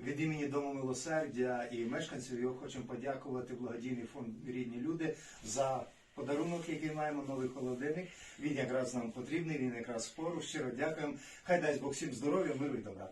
від імені Дому милосердя і мешканців його хочемо подякувати благодійний фонд Рідні люди за подарунок, який маємо, новий холодильник. Він якраз нам потрібний, він якраз поруч. Щиро дякуємо. Хай дасть Бог всім здоров'я, миру і добра.